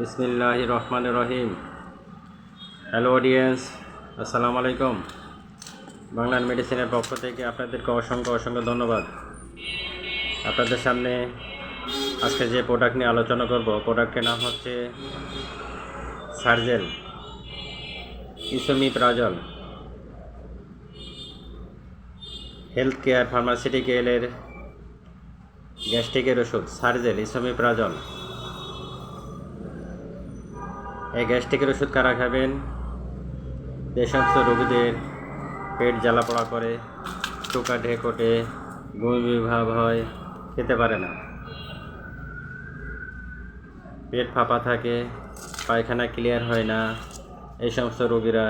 বিসমিল্লাহ রহমান রহিম hello audience আসসালামু আলাইকুম। বাংলার মেডিসিনের পক্ষ থেকে আপনাদেরকে অসংখ্য অসংখ্য ধন্যবাদ। আপনাদের সামনে আজকে যে প্রোডাক্ট নিয়ে আলোচনা করব প্রোডাক্টের নাম হচ্ছে সার্জেল ইসমি প্রাজল হেলথ কেয়ার ফার্মাসিউটিক্যালের গ্যাস্ট্রিকের ওষুধ সার্জেল ইসমি প্রাজল এই গ্যাস্ট্রিকের ওষুধ কারা খাবেন? যে সমস্ত রোগীদের পেট জ্বালা পোড়া করে টোকা ঢেকোটে বমি ভাব হয়, খেতে পারে না। পেট ফাঁপা থাকে, পায়খানা ক্লিয়ার হয় না, এই সমস্ত রোগীরা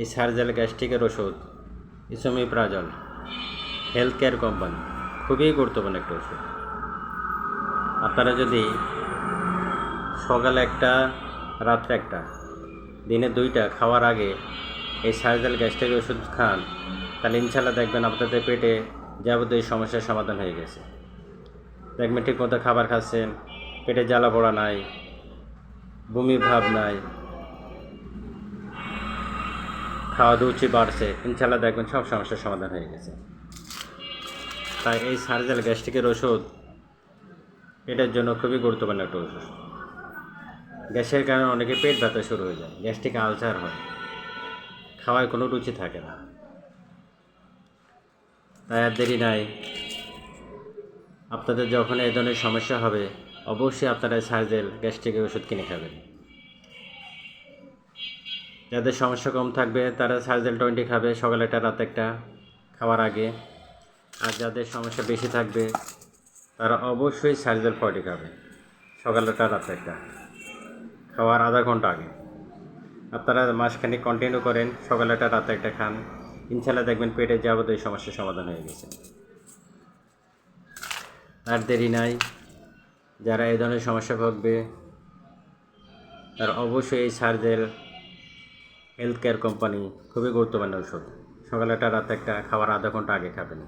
এই সার্জাল গ্যাস্ট্রিকের ওষুধ ইসমি প্রাজল হেলথ কেয়ার কোম্পানি, খুবই গুরুত্বপূর্ণ একটা ওষুধ। আপনারা যদি সকালে একটা, রাত্রে একটা। দিনে দুইটা, খাওয়ার আগে এই সার্জাল গ্যাস্ট্রিক ওষুধ খান। তাহলে ইনশাল্লাহ দেখবেন আপনাদের পেটে যাবতীয় সমস্যার সমাধান হয়ে গেছে। দেখবেন ঠিক মতো খাবার খাচ্ছেন, পেটে জ্বালা পড়া নাই, বমি ভাব নাই, খাওয়া রুচি বাড়ছে ইনশাল্লাহ দেখবেন সব সমস্যার সমাধান হয়ে গেছে। তাই এই সার্জাল গ্যাস্ট্রিকের ওষুধ, এটার জন্য খুবই গুরুত্বপূর্ণ একটা ওষুধ। গ্যাসের কারণে অনেকে পেট ব্যথা শুরু হয়ে যায়, গ্যাস্ট্রিক আলসার হয়। খাওয়ায় কোনো রুচি থাকে না। তাই আর দেরি নাই। আপনাদের যখন এই ধরনের সমস্যা হবে, অবশ্যই আপনারা সার্জেল গ্যাস্ট্রিকের ওষুধ কিনে খাবেন। যাদের সমস্যা কম থাকবে, তারা সার্জেল টোয়েন্টি খাবে সকালে একটা রাতে একটা খাওয়ার আগে। আর যাদের সমস্যা বেশি থাকবে, তারা অবশ্যই সার্জেল ফর্টি খাবে সকালেটা রাতে একটা খাওয়ার আধা ঘণ্টা আগে। আপনারা মাসখানেক কন্টিনিউ করেন, সকালেটা রাতে একটা খান। ইনশাল্লাহ দেখবেন পেটে যাবতীয় সমস্যার সমাধান হয়ে গেছে। আর দেরি নাই, যারা এই ধরনের সমস্যা ভুগবে, তারা অবশ্যই এই সার্জেল হেলথ কেয়ার কোম্পানি খুবই গুরুত্বপূর্ণ ওষুধ সকালেটা রাতে একটা খাওয়ার আধা ঘণ্টা আগে খাবেন।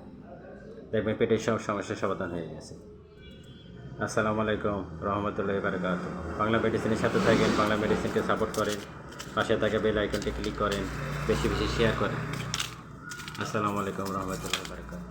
দেখবেন পেটের সব সমস্যার সমাধান হয়ে গেছে। আসসালামু আলাইকুম রহমতুল্লাহ বারকাত বাংলা মেডিসিনের সাথে থাকেন, বাংলা মেডিসিনকে সাপোর্ট করেন, পাশে থাকা বেল আইকনটি ক্লিক করেন, বেশি বেশি শেয়ার করেন। আসসালামু আলাইকুম রহমতুল্লাহ বারকাত